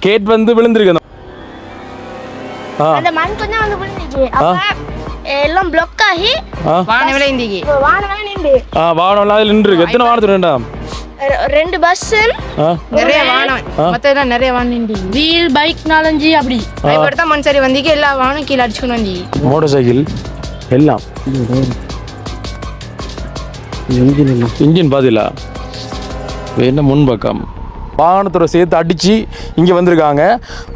Gate வந்து விழுந்திருக்கு. அந்த- மண் கொஞ்சம் வந்து விழுந்துச்சு. எல்லாம் பிளாக் ஆகி ஆ. வானம் விளைந்திக்கு வானம் நின்று ஆ அதில் நின்றுருக்கு. எத்தனை வாகனத்தில் வேண்டாம் ரெண்டு பஸ் நிறைய வானம். மொத்தம் நிறைய வானம் நின்றுக்கு வீல் பைக் நாலஞ்சு அப்படி. இப்படி தான் மண் சரி வந்திக்கு. எல்லா வானம் கீழே அடிச்சுக்கணும் வந்து. மோட்டார் சைக்கிள் எல்லாம். இன்ஜின் பாதிலா? என்ன முன்பக்கம். வாகனத்தோட சேர்த்து அடித்து இங்கே வந்திருக்காங்க.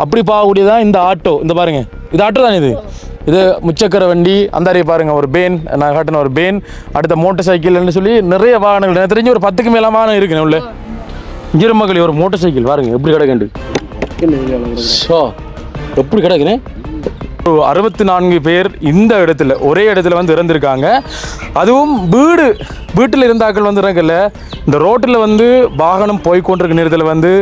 அப்படி பார்க்கக்கூடியதான் இந்த ஆட்டோ. இந்த பாருங்க. இது ஆட்டோ தானே இது? இது முச்சக்கர வண்டி. அந்த பாருங்கள் ஒரு பேன். நான் காட்டின ஒரு பேன். அடுத்த மோட்டர் சைக்கிள்னு சொல்லி நிறைய வாகனங்கள். எனக்கு தெரிஞ்சு ஒரு பத்துக்கு மேல வாகனம் இருக்குண்ணே உள்ள. இங்கிருமக்களி ஒரு மோட்டார் சைக்கிள் பாருங்க. எப்படி கிடக்குண்டு ஸோ எப்படி கிடக்குனே? ஒரு அறுபத்தி நான்கு பேர் இந்த இடத்துல ஒரே இடத்துல வந்து இறந்துருக்காங்க. அதுவும் வீடு வீட்டில் இருந்தாக்கள் வந்து இறக்கல இந்த ரோட்டில் வந்து வாகனம் போய்கொண்டிருக்க நேரத்தில் வந்து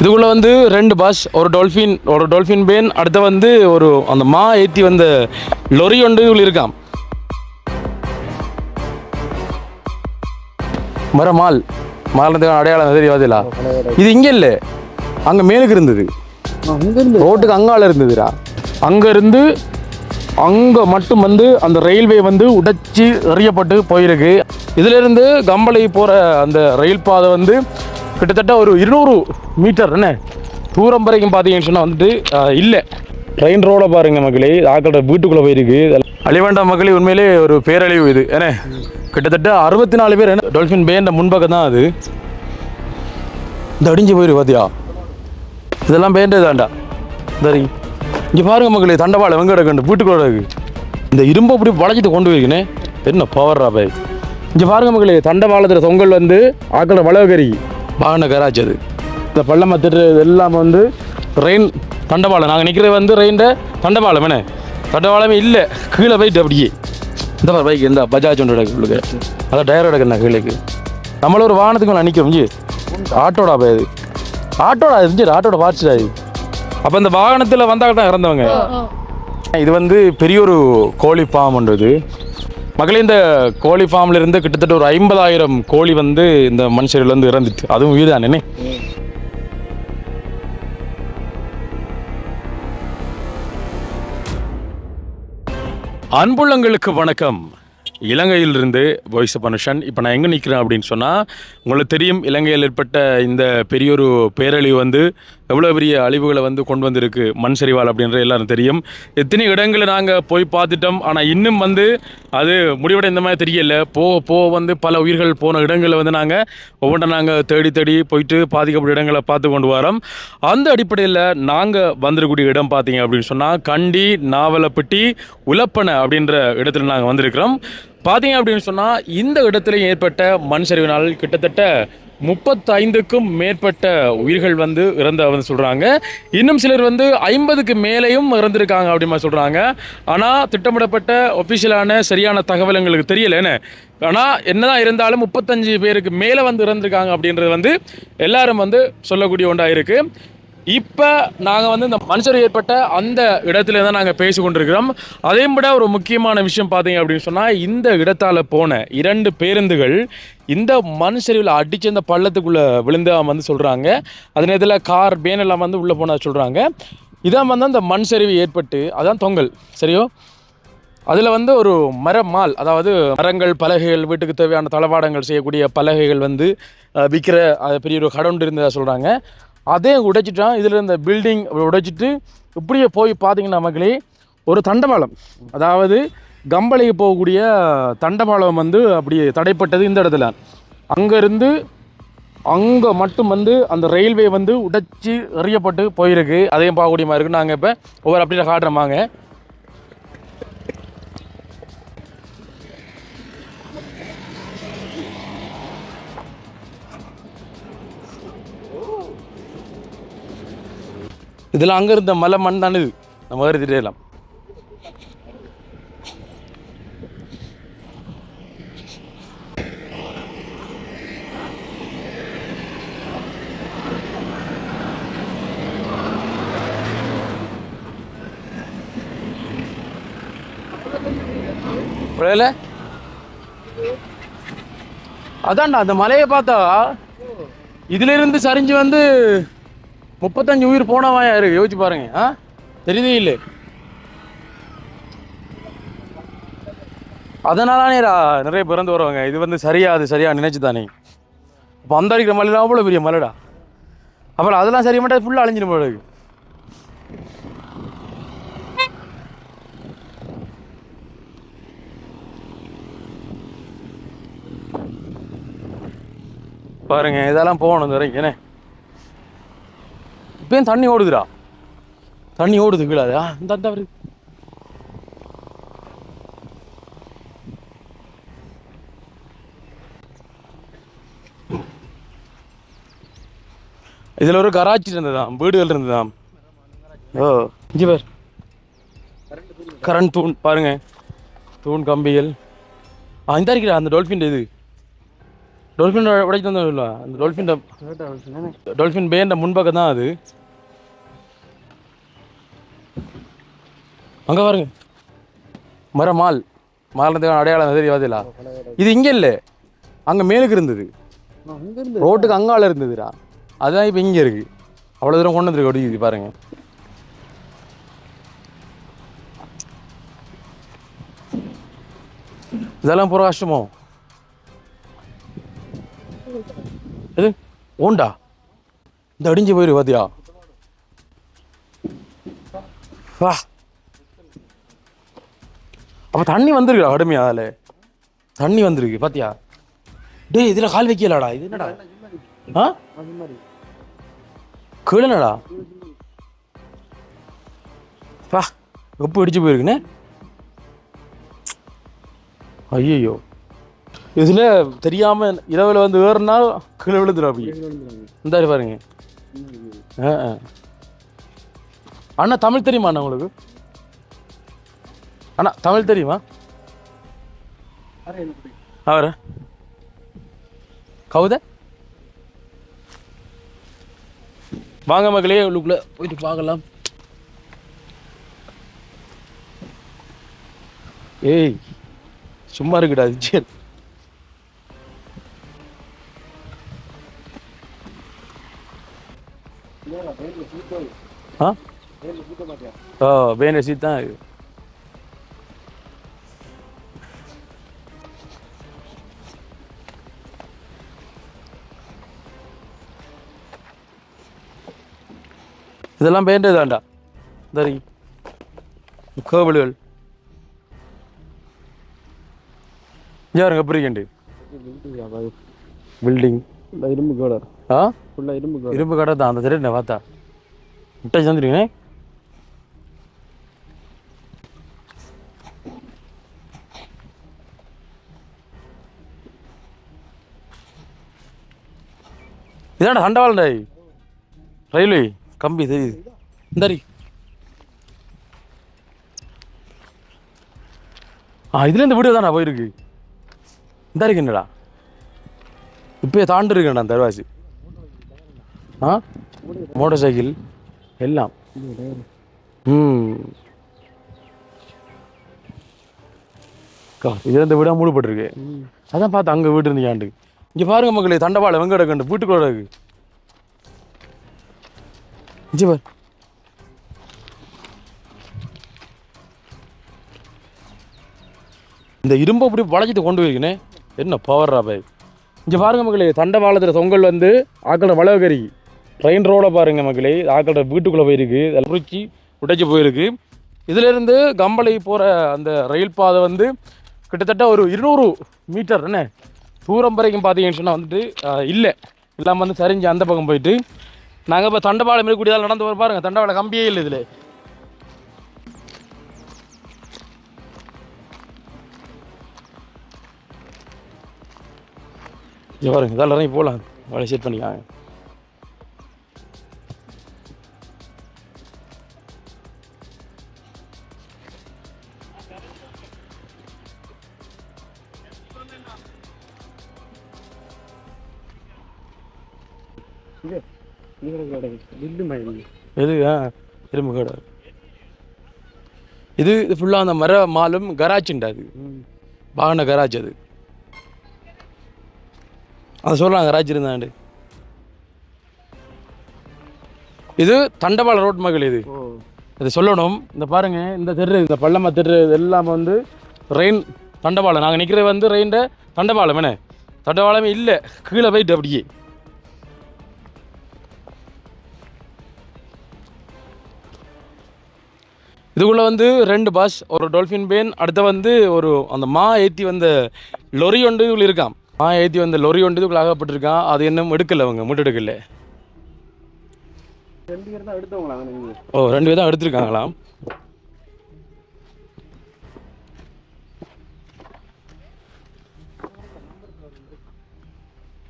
இதுக்குள்ளே வந்து ரெண்டு பஸ் ஒரு டொல்ஃபின் ஒரு டொல்ஃபின் பேன் அடுத்து வந்து ஒரு அந்த மா ஏற்றி வந்த லொரி ஒன்று இதுல மரமால் மர மால். மாலத்துக்கான அடையாளம் தெரியாதுல இது இங்கே இல்லை. அங்கே மேலுக்கு இருந்தது. ரோட்டுக்கு அங்கால இருந்ததுடா. அங்க இருந்து அங்க மட்டும் வந்து அந்த ரயில்வே வந்து உடைச்சி எறியப்பட்டு போயிருக்கு. இதுல இருந்து கம்பளை போற அந்த ரயில் பாதை வந்து கிட்டத்தட்ட ஒரு இருநூறு மீட்டர் என்ன? தூரம் வரைக்கும் பார்த்தீங்கன்னு சொன்னா வந்துட்டு இல்லை. ட்ரெயின் ரோட பாருங்க மக்களே ஆக்களோட வீட்டுக்குள்ள போயிருக்கு. அழிவேண்டா மக்களே உண்மையிலே ஒரு பேரழிவு இது என்ன? கிட்டத்தட்ட அறுபத்தி நாலு பேர் என்ன? டால்ஃபின் பேண்ட முன்பக்கம் தான் அது. இந்த அடிஞ்சு போயிரு பாத்தியா? இதெல்லாம் பெயிண்டே தாண்டா. சரி இங்கே பாருங்க மக்களே தண்டவாளம் எங்க கிடக்கு வீட்டுக்குள்ள இருக்கு இந்த இரும்பை அப்படி வளைச்சிட்டு கொண்டு போயிருக்கனே. என்ன பவர்ரா பாய். இங்கே பாருங்க மக்களே தண்டவாளத்தில் தொங்கல் வந்து ஆக்கள வளவகரி வாகன கராச்சு அது இந்த பள்ளம் மத்திட்டு எல்லாம் வந்து ரெயின் தண்டவாளம். நாங்கள் நிற்கிறது வந்து ரெயின்ட தண்டவாளம் என்ன? தண்டவாளமே இல்லை. கீழே போயிட்டு அப்படியே. இந்த மாதிரி பைக் இந்த பஜாஜ் ஒன்று கிடக்கு உங்களுக்கு அதான் டயர் கிடக்குண்ணா கீழேக்கு. நம்மள ஒரு வாகனத்துக்கு நான் நிற்கிறோம் ஜி ஆட்டோடா போய் அது. ஆட்டோடா இருந்துச்சு ஆட்டோட பார்ட்ஸ்டா இது. அப்போ இந்த வாகனத்தில் வந்தால் தான் இறந்தவங்க. இது வந்து பெரிய ஒரு கோழி ஃபார்ம் ஒன்றது மக்களே இந்த கோழி ஃபார்ம்ல இருந்து கிட்டத்தட்ட ஒரு ஐம்பதாயிரம் கோழி வந்து இந்த மனுஷரில் வந்து இறந்துட்டு அதுவும் இதுதானே அன்புள்ளங்களுக்கு வணக்கம். இலங்கையிலிருந்து வாய்ஸ் மனுஷன் இப்போ நான் எங்கே நிற்கிறேன் அப்படின்னு சொன்னால் உங்களுக்கு தெரியும் இலங்கையில் ஏற்பட்ட இந்த பெரியொரு பேரழிவு வந்து எவ்வளோ பெரிய அழிவுகளை வந்து கொண்டு வந்திருக்கு மண் சரிவால் அப்படின்ற எல்லாரும் தெரியும். எத்தனை இடங்களை நாங்கள் போய் பார்த்துட்டோம் ஆனால் இன்னும் வந்து அது முடிவடை இந்த மாதிரி தெரியல. போக போக வந்து பல உயிர்கள் போன இடங்களை வந்து நாங்கள் ஒவ்வொன்றை நாங்கள் தேடி தேடி போயிட்டு பாதிக்கப்பட்ட இடங்களை பார்த்து கொண்டு வரோம். அந்த அடிப்படையில் நாங்கள் வந்துடக்கூடிய இடம் பார்த்தீங்க அப்படின்னு சொன்னால் கண்டி நாவலப்பட்டி உலப்பனை அப்படின்ற இடத்துல நாங்கள் வந்திருக்கிறோம். பார்த்தீங்க அப்படின்னு சொன்னால் இந்த இடத்துல ஏற்பட்ட மண் சரிவினால் கிட்டத்தட்ட முப்பத்தைந்துக்கும் மேற்பட்ட உயிர்கள் வந்து இறந்த வந்து சொல்கிறாங்க இன்னும் சிலர் வந்து ஐம்பதுக்கு மேலேயும் இறந்துருக்காங்க அப்படிமா சொல்கிறாங்க ஆனால் திட்டமிடப்பட்ட ஒஃபிஷியலான சரியான தகவல் எங்களுக்கு தெரியலைன்னு. ஆனால் என்னதான் இருந்தாலும் முப்பத்தஞ்சு பேருக்கு மேலே வந்து இறந்துருக்காங்க அப்படின்றது வந்து எல்லாரும் வந்து சொல்லக்கூடிய ஒன்றாக இருக்குது இப்போ நாங்கள் வந்து இந்த மனுஷர் ஏற்பட்ட அந்த இடத்துல தான் நாங்கள் பேசி கொண்டிருக்கிறோம் அதே விட ஒரு முக்கியமான விஷயம் பார்த்தீங்க அப்படின்னு சொன்னால் இந்த இடத்தால் போன இரண்டு பேருந்துகள் இந்த மண் சரிவில் அடித்து அந்த பள்ளத்துக்குள்ளே விழுந்து வந்து சொல்கிறாங்க அதே நேரத்தில் கார் பேன் எல்லாம் வந்து உள்ளே போனால் சொல்கிறாங்க இதான் வந்து அந்த மண் சரிவு ஏற்பட்டு அதான் தொங்கல். சரியோ? அதில் வந்து ஒரு மரமால் அதாவது மரங்கள் பலகைகள் வீட்டுக்கு தேவையான தளவாடங்கள் செய்யக்கூடிய பலகைகள் வந்து விற்கிற அது பெரிய ஒரு கடவுண்டு இருந்ததாக சொல்கிறாங்க அதையும் உடைச்சிட்டான். இதில் இந்த பில்டிங் உடைச்சிட்டு இப்படியே போய் பார்த்தீங்கன்னா மக்களே ஒரு தண்டவாளம் அதாவது கம்பளைக்கு போகக்கூடிய தண்டவாளம் வந்து அப்படியே தடைப்பட்டது இந்த இடத்துல. அங்கேருந்து அங்கே மட்டும் வந்து அந்த ரயில்வே வந்து உடைச்சி எறியப்பட்டு போயிருக்கு. அதையும் பார்க்கக்கூடிய மாதிரி இருக்குது நாங்கள் இப்போ ஒவ்வொரு அப்படியே காட்டுறோமாங்க இதில் அங்கே இருந்த மலை மண் தானே இது நம்ம ஏறிட்டே எல்லாம் புரியல அதான்டா அந்த மலையை பார்த்தா இதுல இருந்து சரிஞ்சு வந்து முப்பத்தஞ்சு உயிர் போனவாயா இருக்கு? யோசிச்சு பாருங்க. ஆ? தெரியுதே இல்லை. அதனாலனேடா நிறைய பிறந்து வருவாங்க. இது வந்து சரியா அது சரியா நினைச்சு தானே இப்போ அந்த அடிக்கிற மலைலாம் அவ்வளோ பெரிய மலைடா. அப்புறம் அதெல்லாம் சரி மாட்டா ஃபுல்லாக அழிஞ்சிடும் போல பாருங்க இதெல்லாம் போகணும் இந்த வரைக்கும். என்ன? இப்பயும் தண்ணி ஓடுதுடா. தண்ணி ஓடுது கீழே இந்த அந்த வருது இதில் ஒரு கராச்சி இருந்ததாம் வீடுகள் இருந்ததாம். ஓ. இங்கே பார். கரண்ட் தூண் பாருங்க. தூண் கம்பிகள். ஆ இந்த இருக்கிறா அந்த டால்ஃபின் இது. டால்ஃபின் உடைச்சு தந்தோம்ல அந்த டால்ஃபின் டால்ஃபின் பேண்ட முன்பக்கம் தான் அது. அங்கே பாருங்க. மர மால். மாலத்துக்கான அடையாளம் தெரியாதுல்ல இது இங்கே இல்லை. அங்கே மேலுக்கு இருந்தது. ரோட்டுக்கு அங்கால இருந்ததுடா. அதுதான் இப்போ இங்கே இருக்கு. அவ்வளோ தூரம் கொண்டு வந்துருக்கு ஒடிக்குது பாருங்க. இதெல்லாம் போகிற கஷ்டமோ? எது ஓண்டா? இந்த அடிஞ்சு போயிரு பாத்தியா? வா. அப்போ தண்ணி வந்திருக்குடா கடுமையா அதில். தண்ணி வந்திருக்கு பாத்தியா? டேய் இதில் கால் வைக்கலடா இது என்னடா? ஆ? கீழனடா? வா உப்பு இடிச்சு போயிருக்குண்ணே ஐயோ இதில் தெரியாம இரவில் வந்து ஏறுனா கீழே விழுந்துடும் அப்படி இந்த பாருங்க. ஆ, ஆ. அண்ணா தமிழ் தெரியுமா அண்ணா உங்களுக்கு? அண்ணா தமிழ் தெரியுமா? அவர் கவுத? வாங்க மக்களே உள்ளுக்குள்ள போயிட்டு பார்க்கலாம். ஏய் சும்மா இருக்குடா விஜயன். ஆ? வேலை சீட் தான் இதெல்லாம் பெயிண்ட் தான்டா தரி கேபிள்கள் யாருங்க புரியுண்டு பில்டிங் இரும்பு கோடர் ஆ? ஃபுல்லாக இரும்பு கோடர் இரும்பு கடை தான் அந்த சரி என்ன பார்த்தா? முட்டை சந்திரிங்கண்ணே இதாண்டா சண்டவாளண்டாய் ரயில்வே. கம்பி தெரியுது இந்தாரி ஆ இதுல இந்த வீடு தானே போயிருக்கு? இந்த இருக்கு என்னடா இப்பயே தாண்டு இருக்கேன்டா தருவாசி. ஆ? மோட்டார் சைக்கிள் எல்லாம். ம். அக்கா, இதுல இந்த வீடா மூடப்பட்டிருக்கு அதான் பார்த்து அங்கே வீடு இருந்தீங்க இங்கே பாருங்க மக்களே தண்டவாளம் வெங்கட கண்டு வீட்டுக்குள்ள இருக்கு. இங்கே பாரு இந்த இரும்பை அப்படி வளைச்சிட்டு கொண்டு போயிருக்கேனே. என்ன பவர்ரா பாய் இங்கே பாருங்க மக்களே தண்டவாளத்தில் தொங்கல் வந்து ஆக்கள வளவகரி ட்ரெயின் ரோட பாருங்க மக்களே ஆக்கள வீட்டுக்குள்ளே போயிருக்கு. அதில் குறிச்சி உடைச்சி போயிருக்கு. இதிலிருந்து கம்பளை போகிற அந்த ரயில் பாதை வந்து கிட்டத்தட்ட ஒரு இருநூறு மீட்டர் என்ன? தூரம் வரைக்கும் பார்த்தீங்கன்னு சொன்னால் வந்துட்டு இல்லை. இல்லாமல் வந்து சரிஞ்சு அந்த பக்கம் போயிட்டு நாங்கள் இப்போ தண்டவாளம் இருக்கக்கூடியதால் நடந்து வர பாருங்கள் தண்டவாள கம்பியே இல்லை இதில். இங்கே பாருங்க இதெல்லாம் போகலாம். வேலை செட் பண்ணிக்காங்க எது ஆ இரும்பு கடை இது இது ஃபுல்லாக அந்த மர மாலும் கராஜுண்டா அது. வாகன கராஜ் அது. அதை சொல்கிறாங்க ராஜ் இருந்தாண்டு. இது தண்டவாள ரோட் மகள் இது. இதை சொல்லணும். இந்த பாருங்க இந்த தெரு இந்த பள்ளமா தெரு இது எல்லாம் வந்து ரெயின் தண்டவாளம். நாங்கள் நிற்கிறது வந்து ரெயின்ட தண்டவாளம் என்ன? தண்டவாளமே இல்லை. கீழே போயிட்டு அப்படியே. இதுக்குள்ளே வந்து ரெண்டு பஸ் ஒரு டொல்ஃபின் பேன் அடுத்து வந்து ஒரு அந்த மா ஏற்றி வந்த லொரி ஒன்று இதுக்குள்ள இருக்கான் மா ஏற்றி வந்த லொரி ஒன்று இதுக்குள்ள ஆகப்பட்டிருக்கான் அது இன்னும் எடுக்கலை அவங்க மட்டும் எடுக்கல ரெண்டு ஓ ரெண்டு பேர் தான் எடுத்திருக்காங்களாம்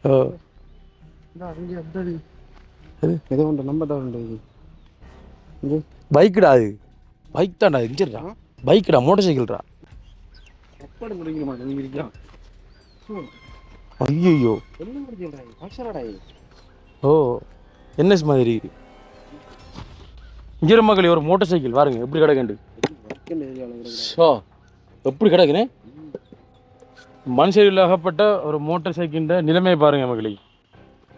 ஓ. அங்கே அந்த ஏதோ ஒன்று நம்பர் தான் உண்டு இது. பைக்குடா அது. பைக் தான்டா இஞ்சிடுறா பைக்குடா மோட்டர் சைக்கிள்டா. ஐயோ ஓ என்எஸ் மாதிரி. இஞ்சிர மக்களே ஒரு மோட்டர் சைக்கிள் பாருங்க எப்படி கிடக்குண்டு ஷோ எப்படி கிடக்குனே மனுஷரில் அகப்பட்ட ஒரு மோட்டார் சைக்கிள்ட நிலைமை பாருங்க மகளே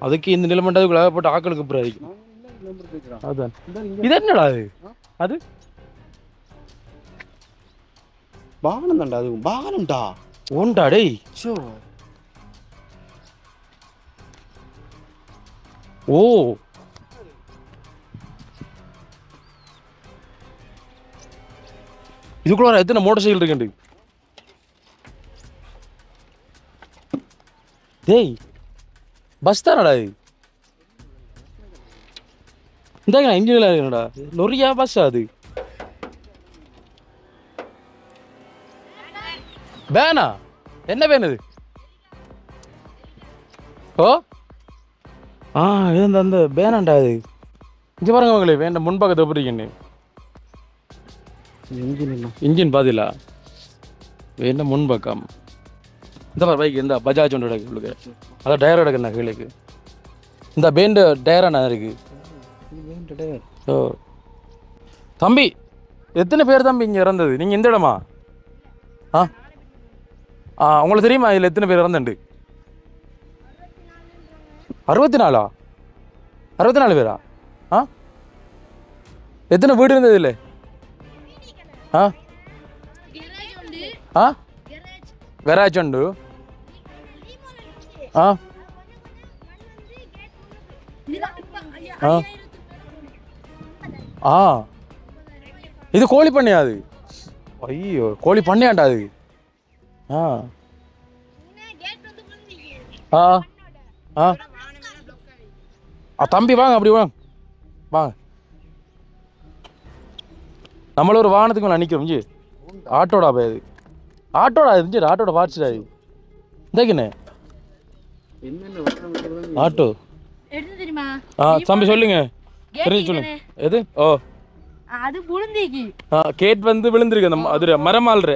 அதுக்கு இந்த நிலைமண்டதுக்குள்ள அகப்பட்ட ஆக்களுக்கு அப்புறம் அதுக்கு அதான். இந்த இது என்னடா அது? அது? வாகனம் தான்டா அது வாகனம்டா ஓண்டா டேய். ஷோ ஓ. இதுக்குள்ள எத்தனை மோட்டார் சைக்கிள் இருக்குண்டு டேய் பஸ் தானடா இது? இந்தாங்க இன்ஜினியர் இருக்குடா லொரியா பஸ்ஸா அது? வேனா என்ன வேன் இது? ஓ? ஆ இது அந்த அந்த பேனாண்டா இது. இங்கே பாருங்க மகளே வேண்டாம் முன்பக்கத்தை என்ஜின் என்ன? இன்ஜின் பாதிலா? வேண்டாம் முன்பக்கம். இந்த பாரு பைக் இந்த பஜாஜ் ஒன்று கிடக்கு உங்களுக்கு அதான் டயர் கிடக்குண்ணா கீழேக்கு இந்த பேண்டு டயராண்ணா இருக்கு? இது வேண்டடே ஓ. தம்பி எத்தனை பேர் தம்பி இங்கே இறந்தது? நீங்கள் எந்த இடமா? ஆ? உங்களுக்கு தெரியுமா இதில் எத்தனை பேர் இறந்துண்டு அறுபத்தி நாலா அறுபத்தி நாலு பேரா ஆ எத்தனை வீடு இருந்தது இல்லை ஆ ఆ గరాజ్ ఉండు ఆ ఆ. ఆ ఇది కోడి பண்ணையா அது ஐயோ கோழி பண்ணையாண்டா அது ஆ ஆ. ஆ. ஆ. தம்பி வாங்க அப்படி வாங்க. வாங்க. நம்மள ஒரு வாகனத்துக்கு மேலே நிற்கிறோம் ஜி ஆட்டோடா அது ஆட்டோடா இருந்துச்சு ஆட்டோட பார்ட்ஸ்டா இது. இந்தாக்கிண்ணே ஆட்டோ. ஆ தம்பி சொல்லுங்க. தெரிஞ்சு சொல்லுங்க. எது? ஓ. அது புழுந்திக்கு ஆ கேட் வந்து விழுந்திருக்கு அந்த அது மரமால்ற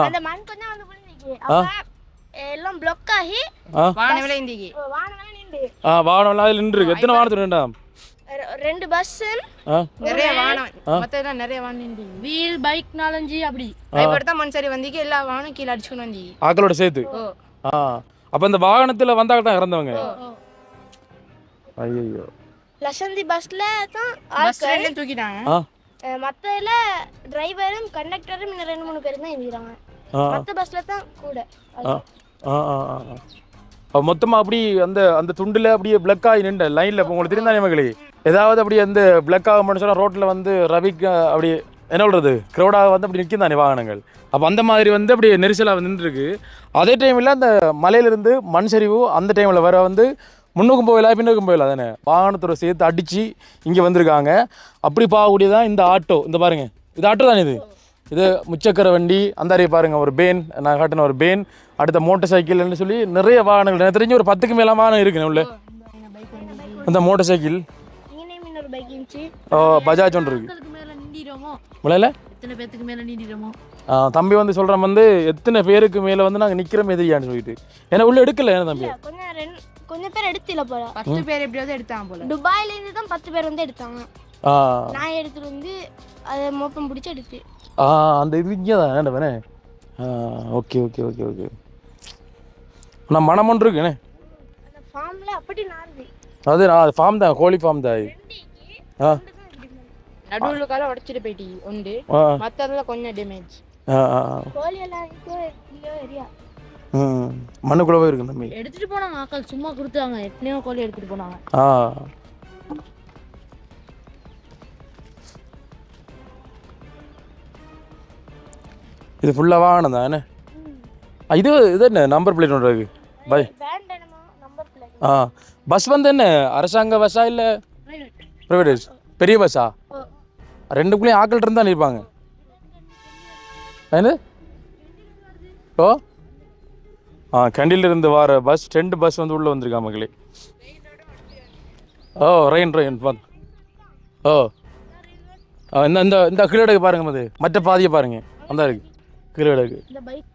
அந்த மண் கொஞ்சம் வந்து புழுந்திக்கு அப்ப எல்லாம் பிளாக் ஆகி ஆ வாகன விலை இந்திக்கு வானம் நின்று ஆ அதில் எத்தனை ரெண்டு பஸ் நிறைய வானம் மொத்தம் நிறைய வானம் இந்திக்கு வீல் பைக் நாலஞ்சு அப்படி பயப்படுத்தா மண் சரி வந்திக்கு எல்லா வாகனம் கீழே அடிச்சுக்கணும் வந்திக்கு ஆக்களோட சேர்த்து ஆ அப்போ இந்த வாகனத்தில் வந்தாங்க தான் இறந்தவங்க ஐயோ லசந்தி பஸ்ல தான் பஸ் ரெண்டும் தூக்கிட்டாங்க மத்ததுல டிரைவரும் கண்டக்டரும் இன்னும் ரெண்டு மூணு பேர் தான் எழுதிறாங்க மத்த பஸ்ல தான் கூட. ஆ ஆ ஆ ஆ. ஆ. அப்ப மொத்தமா அப்படி அந்த அந்த துண்டுல அப்படியே பிளக் ஆகி நின்ற லைன்ல இப்போ உங்களுக்கு தெரிந்தானே மகளே? ஏதாவது அப்படி அந்த பிளக் ஆக முடியும் சொன்னா ரோட்ல வந்து ரவிக்கு அப்படி என்ன சொல்றது? க்ரௌடாக வந்து அப்படி நிற்கும் தானே வாகனங்கள்? அப்போ அந்த மாதிரி வந்து அப்படி நெரிசலாக நின்றுருக்கு. அதே டைமில் அந்த மலையிலிருந்து மண் சரிவு அந்த டைமில் வர வந்து முன்னுக்கும் போயிடலாம் பின்னுக்கும் போயிடலாம் தானே வாகனத்தோட சேர்த்து அடித்து இங்கே வந்திருக்காங்க. அப்படி பார்க்கக்கூடியதான் இந்த ஆட்டோ. இந்த பாருங்க இது ஆட்டோ தானே இது? இது முச்சக்கர வண்டி அந்த அறிய பாருங்க ஒரு பேன் நான் காட்டின ஒரு பேன் அடுத்த மோட்டார் சைக்கிள்னு சொல்லி நிறைய வாகனங்கள் எனக்கு தெரிஞ்சு ஒரு பத்துக்கு மேல வாகனம் இருக்குண்ணே உள்ள. அந்த மோட்டார் சைக்கிள். ஓ, பஜாஜ் ஒன்று இருக்கு. நின்றுமோ தம்பி வந்து சொல்கிறேன் வந்து எத்தனை பேருக்கு மேலே வந்து நாங்கள் நிற்கிறோம் எதிரியான்னு சொல்லிட்டு. ஏன்னா உள்ள எடுக்கல ஏன்னா தம்பி? கொஞ்சம் பேர் எடுத்துல போல. பத்து பேர் எப்படியாவது எடுத்தாங்க போல. துபாயில இருந்து தான் பத்து பேர் வந்து எடுத்தாங்க. ஆ. நான் எடுத்துட்டு வந்து அதை மோப்பம் பிடிச்சி எடுத்து ஆ அந்த இது இங்கே தான் வேணே ஆ ஓகே ஓகே ஓகே ஓகே. ஆனால் மனம் ஒன்று இருக்குண்ணே அந்த ஃபார்ம்ல அப்படி நாறுது அது நான் ஃபார்ம் தான் கோழி ஃபார்ம் தான். ஆ. நடுவில் கால உடச்சிட்டு போயிட்டி உண்டு. ஆ. மற்றதுல கொஞ்சம் டேமேஜ் ஆ ஆ, ஆ. கோழி எல்லாம் இருக்கோ இல்லையோ மண்ணுக்குள்ளவே இருக்கு தம்பி. எடுத்துட்டு போனாங்க ஆக்கள். சும்மா கொடுத்தாங்க எத்தனையோ கோழி எடுத்துட்டு போனாங்க. ஆ. இது ஃபுல்லாக வாகனம் தான் இது இது என்ன? நம்பர் பிளேட் ஒன்று இருக்கு. பை. ஆ. பஸ் வந்து என்ன? அரசாங்க பஸ்ஸா இல்லை? ப்ரைவேட் பெரிய பஸ்ஸா ரெண்டுக்குள்ளேயும் ஆட்கள் இருந்தா இருப்பாங்க என்ன? ஓ. ஆ கண்டில இருந்து வர பஸ் ரெண்டு பஸ் வந்து உள்ளே வந்திருக்கா மக்களே ஓ ரெயின் ரெயின் பார்த்து ஓ. ஆ, இந்த இந்த இந்த கீழடக்கு பாருங்க மது. மற்ற பாதியை பாருங்க. அந்த இருக்கு. பைக்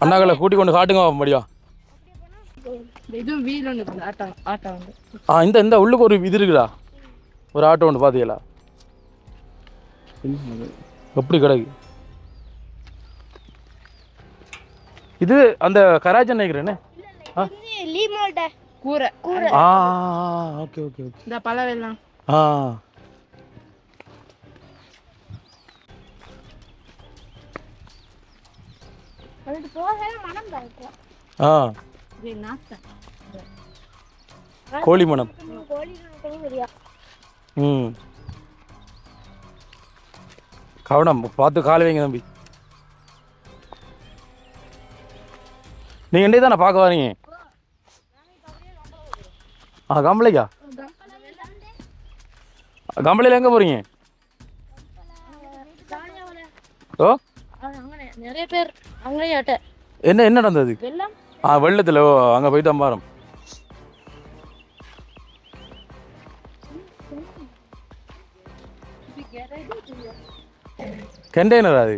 அண்ணாக்களை கூட்டி கொண்டு காட்டுங்க முடியா ஆ இந்த இந்த உள்ளுக்கு ஒரு இது இருக்குதா? ஒரு ஆட்டோ ஒன்று பார்த்தீங்களா எப்படி கிடக்கு? இது அந்த கராஜன் நினைக்கிறேனே லீமோல்ட கூரை. கூரை. ஆ ஓகே ஓகே ஓகே. இந்த பழவெல்லாம் ஆ. அதுக்கு போக மனம் தான் ஆ. இது நாத்தம் கோழி மனம். ம். கவனம் பார்த்து கால் வைங்க தம்பி. நீங்கள் என்ன தானே பார்க்க வரீங்க ஆ கம்பளைக்கா? கம்பளையில் எங்கே போகிறீங்க ஓ? நிறைய பேர் அங்கேயும் ஆட்ட என்ன என்ன நடந்தது? ஆ வெள்ளத்தில் ஓ அங்கே போயிட்டு அம்பாரம் கண்டெய்னர் அது.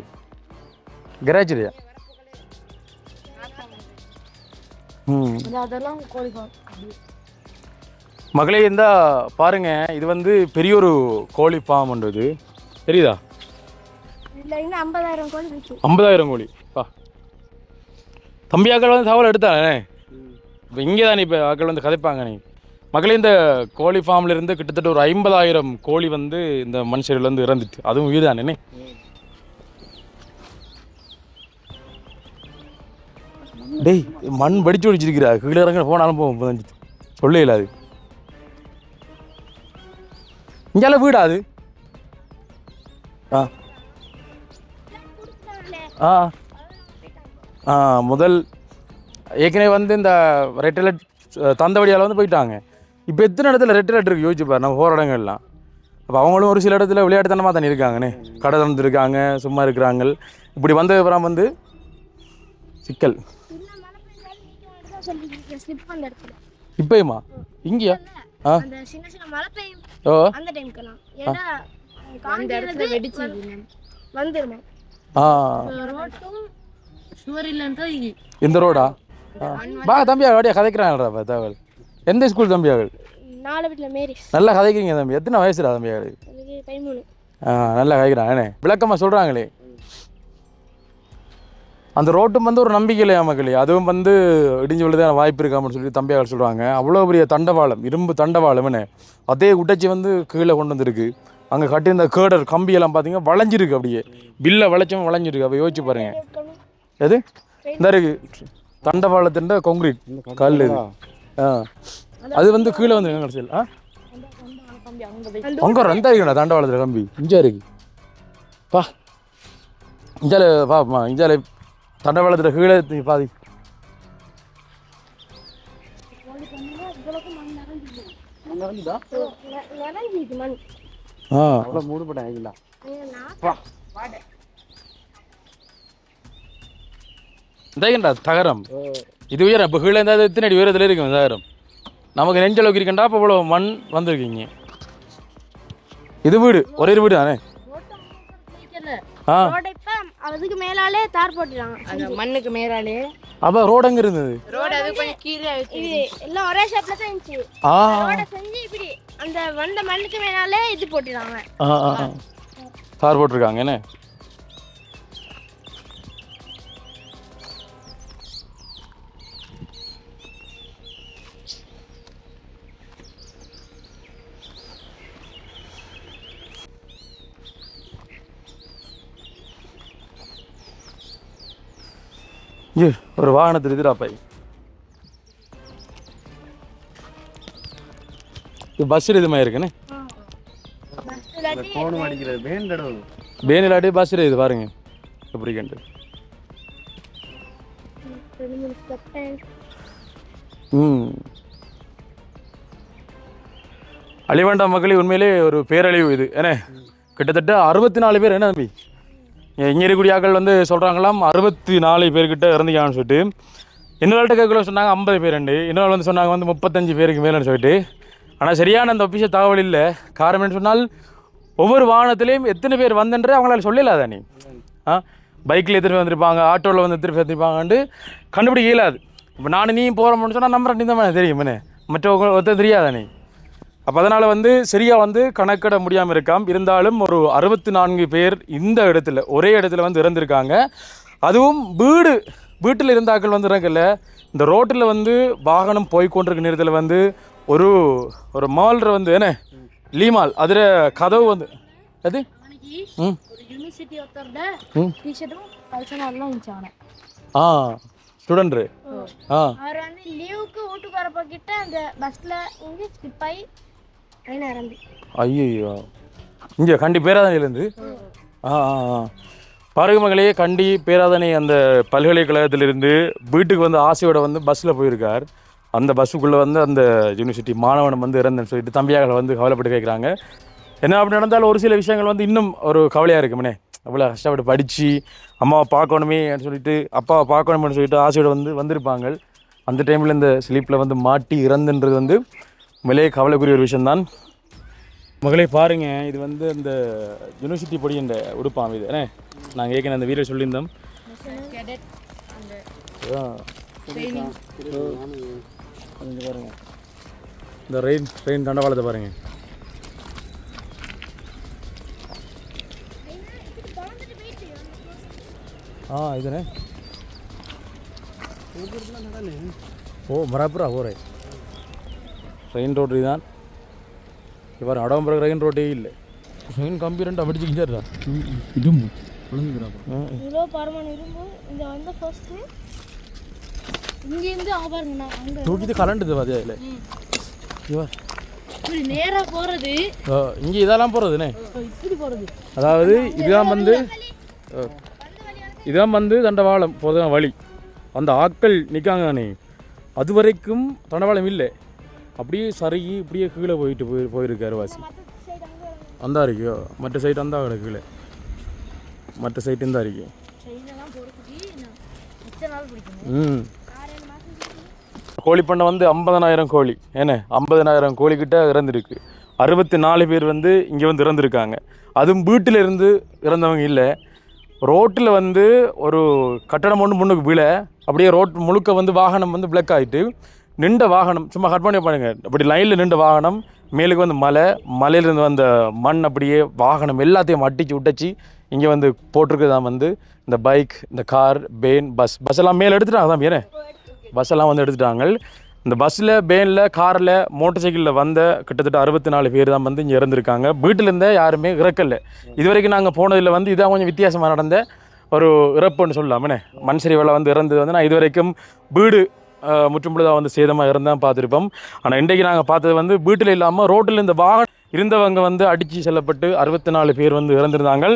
கராஜ்லையா ம் அதெல்லாம் கோழி farm. மகளே இருந்தா பாருங்க இது வந்து பெரிய ஒரு கோழி ஃபார்ம் இது தெரியுதா ஐம்பதாயிரம் கோழி ஐம்பதாயிரம் கோழி. பா. தம்பி ஆக்கள் வந்து தகவல் எடுத்தானே இப்போ இங்கே தானே இப்போ ஆக்கள் வந்து கதைப்பாங்க நீ. மகளே இந்த கோழி ஃபார்ம்ல இருந்து கிட்டத்தட்ட ஒரு ஐம்பதாயிரம் கோழி வந்து இந்த மனுஷர்கள் வந்து இறந்துட்டு அதுவும் இதுதானே டேய் மண் படிச்சு வெடிச்சிருக்கிறா கீழே இறங்க போனாலும் போகும் புதஞ்சு சொல்ல அது. இங்கெல்லாம் வீடா அது? ஆ. ஆ. ஆ முதல் ஏற்கனவே வந்து இந்த ரெட் அலர்ட் தந்தவடியால் வந்து போயிட்டாங்க. இப்போ எத்தனை இடத்துல ரெட் அலர்ட் இருக்குது யோசிச்சுப்பார் நம்ம போகிற இடங்கள்லாம். அப்போ அவங்களும் ஒரு சில இடத்துல விளையாட்டுத்தனமாக தானே இருக்காங்கண்ணே. கடை திறந்துருக்காங்க சும்மா இருக்கிறாங்க. இப்படி வந்ததுக்கப்புறம் வந்து சிக்கல் இன்னும் மழை பெய்ஞ்சாலும் நீங்க மட்டும் தான் சொல்லிருக்கீங்க ஸ்லிப் அந்த இடத்துல. இப்பயுமா? இங்கேயா? ஆ. அந்த சின்ன சின்ன மழை பெய்யும் ஓ. அந்த டைம்க்கெல்லாம் ஏன்னா அந்த இடத்துல காஞ்சிறது வெடிச்சு வந்துருமா? ஆ. ரோட்டும் சுவர் இல்லைன்றா இ- இந்த ரோடா. பா தம்பியா அப்படியே கதைக்கிறாங்கடா தகவல். எந்த ஸ்கூல் நாலு வீட்டில் மேரிஸ் நல்லா கதைக்கிறீங்க தம்பி. எத்தனை வயசுடா அதுக்கு பதிமூணு. ஆ நல்லா கதைக்கிறாங்கண்ணே விளக்கமாக சொல்கிறாங்களே அந்த ரோட்டும் வந்து ஒரு நம்பிக்கை இல்லையா மக்களே அதுவும் வந்து இடிஞ்சு விழுதான வாய்ப்பு இருக்காமன்னு சொல்லி தம்பியார் சொல்கிறாங்க அவ்வளோ பெரிய தண்டவாளம் இரும்பு தண்டவாளம் என்ன? அதே உடைச்சி வந்து கீழே கொண்டு வந்திருக்கு. அங்கே கட்டியிருந்த கேடர் கம்பியெல்லாம் பார்த்தீங்கன்னா வளைஞ்சிருக்கு அப்படியே. பில்லை வளைச்சும் வளைஞ்சிருக்கு. அப்போ யோசிச்சு பாருங்க. எது? இந்த இருக்கு. தண்டவாளத்தின் கொங்கிரீட் கல் இது. ஆ. அது வந்து கீழே வந்து கடைசியில். ஆ? அங்க ரெண்டா இருக்குடா தண்டவாளத்தில் கம்பி. இஞ்சா இருக்கு. பா. இஞ்சால பாப்பா இஞ்சால தண்டவாளத்தில் கீழே நீ பாதி. ஆ. அவ்வளோ மூடுபட்டேன் தகரம். இது உயரம் இப்போ கீழே இருந்தால் எத்தனை அடி உயரத்தில் இருக்கும் தகரம்? நமக்கு நெஞ்சளவுக்கு இருக்கண்டா அப்போ இவ்வளோ மண் வந்திருக்கீங்க. இது வீடு ஒரே ஒரு வீடு தானே? ஆ. அதுக்கு மேலாலே தார் போட்டுறாங்க அந்த மண்ணுக்கு மேலாலே. அப்போ ரோடு எங்கே இருந்தது? ரோடு அது கொஞ்சம் கீழே இது எல்லாம் ஒரே ஷேப்ல தான் இருந்துச்சு. ஆ. ரோட செஞ்சு இப்படி அந்த வந்த மண்ணுக்கு மேலாலே இது போட்டுறாங்க. தார் போட்டிருக்காங்க என்ன? இங்கே ஒரு வாகனத்தில் இதுடாப்பை இது பஸ் இதுமா இருக்குண்ணே இந்த கோணம் அடிக்கிறது வேண்டடும் பேனிலாட்டி பஸ் இது பாருங்க. எப்படி கண்டு ம். அழிவேண்டாம் மக்களே உண்மையிலே ஒரு பேரழிவு இது என்ன? கிட்டத்தட்ட அறுபத்தி நாலு பேர் என்ன தம்பி? இங்கே இருக்கக்கூடிய ஆட்கள் வந்து சொல்கிறாங்களாம் அறுபத்தி நாலு பேர்கிட்ட இறந்துக்கான்னு சொல்லிட்டு. இன்னொரு கேட்கல சொன்னாங்க ஐம்பது பேர் ரெண்டு. இன்னொரு வந்து சொன்னாங்க வந்து முப்பத்தஞ்சு பேருக்கு மேலேன்னு சொல்லிட்டு. ஆனால் சரியான அந்த ஒபிஷியல் தகவல் இல்லை. காரணம் என்ன சொன்னால் ஒவ்வொரு வாகனத்திலையும் எத்தனை பேர் வந்தன்றே அவங்களால சொல்லலாதா நீ ஆ பைக்கில் எத்தனை பேர் வந்திருப்பாங்க ஆட்டோவில் வந்து எத்தனை பேர் வந்திருப்பாங்கன்ட்டு கண்டுபிடிக்க இயலாது. இப்போ நான் நீ போகிறோம்னு சொன்னால் நம்பர் நீ தான் தெரியும் மற்றவங்க ஒருத்தர் தெரியாதா நீ அப்போ அதனால் வந்து சரியாக வந்து கணக்கிட முடியாமல் இருக்காம். இருந்தாலும் ஒரு அறுபத்தி நான்கு பேர் இந்த இடத்துல ஒரே இடத்துல வந்து இறந்துருக்காங்க. அதுவும் வீடு வீட்டில் இருந்தாக்கள் வந்து இறங்கல. இந்த ரோட்டில் வந்து வாகனம் போய் கொண்டிருக்க நேரத்தில் வந்து ஒரு ஒரு மால்ற வந்து என்ன? லீமால் அதில் கதவு வந்து அது? ம். ஆ ஸ்டூடெண்ட்ரு ஆ. அவர் வந்து லீவுக்கு வீட்டுக்கு வரப்போ கிட்ட அந்த பஸ்ல இருந்து ஸ்கிப் ஆகி ஐயோ இங்கே கண்டி பேராதனையிலேருந்து ஆ ஆ ஆ. பாருங்க மகளே கண்டி பேராதனை அந்த பல்கலைக்கழகத்திலிருந்து வீட்டுக்கு வந்து ஆசையோட வந்து பஸ்ஸில் போயிருக்கார். அந்த பஸ்ஸுக்குள்ளே வந்து அந்த யூனிவர்சிட்டி மாணவன் வந்து இறந்தேன்னு சொல்லிட்டு தம்பியாக வந்து கவலைப்பட்டு கேட்குறாங்க என்ன அப்படி நடந்தாலும் ஒரு சில விஷயங்கள் வந்து இன்னும் ஒரு கவலையாக இருக்குமனே அவ்வளோ கஷ்டப்பட்டு படித்து அம்மாவை பார்க்கணுமே சொல்லிட்டு அப்பாவை பார்க்கணுமேனு சொல்லிட்டு ஆசையோடு வந்து வந்திருப்பாங்க. அந்த டைமில் இந்த ஸ்லீப்பில் வந்து மாட்டி இறந்துன்றது வந்து விலையை கவலைக்குரிய ஒரு விஷயம்தான். மகளே பாருங்க இது வந்து இந்த யூனிவர்சிட்டி படி இந்த உடுப்பாம் இது. என்ன நாங்கள் ஏற்கனவே அந்த வீரர் சொல்லியிருந்தோம். பாருங்க இந்த ரெயின் ரெயின் தண்டவாளத்தை பாருங்க. ஆ இதுனே. ஓ மராப்புரா ஓரே. ரெயின் ரோடு தான் இவர் அடம்பரம் ரெயின் ரோட்டே இல்லை ரெயின் கம்பி ரெண்டு அடிச்சுக்கிட்டாருடா இடும் இவ்வளோ பரமன் இரும்பு இந்த வந்த ஃபர்ஸ்ட் இங்கேருந்து அங்கே பாருங்க நான் அங்கே தூக்கிட்டு கலண்டுது பாதியா இல்லை இவர் இப்படி நேரா போறது இங்கே இதெல்லாம் இப்படி போறது அதாவது இதுதான் வந்து அஹ், இதுதான் வந்து தண்டவாளம் போதும் வழி அந்த ஆட்கள் நிற்காங்க தானே அது வரைக்கும் தண்டவாளம் இல்லை அப்படியே சருகி இப்படியே கீழே போயிட்டு போய் போயிருக்காரு வாசி. அந்த இருக்கியோ மற்ற சைட் அந்த கிடக்கு கீழே. மற்ற சைட்டு இருந்தா இருக்கு ம். கோழி பண்ணை வந்து ஐம்பதனாயிரம் கோழி. என்ன ஐம்பதனாயிரம் கோழிக்கிட்ட இறந்துருக்கு. அறுபத்தி நாலு பேர் வந்து இங்கே வந்து இறந்துருக்காங்க. அதுவும் வீட்டில் இருந்து இறந்தவங்க இல்லை. ரோட்டில் வந்து ஒரு கட்டடம் ஒன்று முன்னுக்கு விழ. அப்படியே ரோட் முழுக்க வந்து வாகனம் வந்து பிளக் ஆகிட்டு நின்ற வாகனம் சும்மா கட் பண்ணி பாருங்க. அப்படி லைனில் நின்ற வாகனம் மேலுக்கு வந்து மலை மலையிலேருந்து வந்த மண் அப்படியே வாகனம் எல்லாத்தையும் அட்டிச்சு விட்டச்சு இங்கே வந்து போட்டிருக்குதான் வந்து இந்த பைக் இந்த கார் பேன் பஸ் பஸ் எல்லாம் மேலே எடுத்துட்டாங்க தான் ஏனே பஸ் எல்லாம் வந்து எடுத்துட்டாங்க. இந்த பஸ்ஸில் பேனில் காரில் மோட்டர் சைக்கிளில் வந்த கிட்டத்தட்ட அறுபத்தி நாலு பேர் தான் வந்து இங்கே இறந்துருக்காங்க. வீட்டில் இருந்தே யாருமே இறக்கலை. இது வரைக்கும் நாங்கள் போனதில் வந்து இதான் கொஞ்சம் வித்தியாசமாக நடந்த ஒரு இறப்புன்னு சொல்லலாமே மண் சரிவில் வந்து இறந்தது வந்து நான் இது வரைக்கும் வீடு முற்றும்புழுதாக வந்து சேதமாக இருந்தால் பார்த்துருப்போம். ஆனால் இன்றைக்கு நாங்கள் பார்த்தது வந்து வீட்டில் இல்லாமல் ரோட்டில் இந்த வாகனம் இருந்தவங்க வந்து அடித்து செல்லப்பட்டு அறுபத்தி நாலு பேர் வந்து இறந்துருந்தாங்க.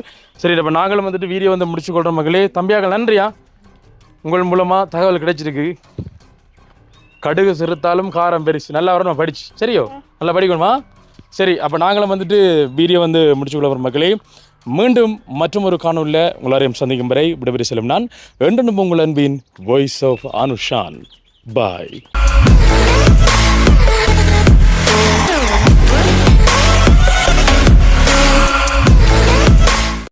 சரி இப்போ நாங்களும் வந்துட்டு வீடியோ வந்து முடிச்சு கொள்கிற மகளே தம்பியாக நன்றியா? உங்கள் மூலமாக தகவல் கிடைச்சிருக்கு. கடுகு சிறுத்தாலும் காரம் பெருசு. நல்லா வரணும் படிச்சு. சரியோ? நல்லா படிக்கணுமா? சரி அப்போ நாங்களும் வந்துட்டு வீடியோ வந்து முடிச்சு முடிச்சுக்கொள்ள மக்களே. மீண்டும் மற்றும் ஒரு காணொலியில் உங்களாரையும் சந்திக்கும் வரை விடுபடி செல்லும் நான் வேண்டும் உங்கள் அன்பின் வாய்ஸ் ஆஃப் அனுஷான் பாய்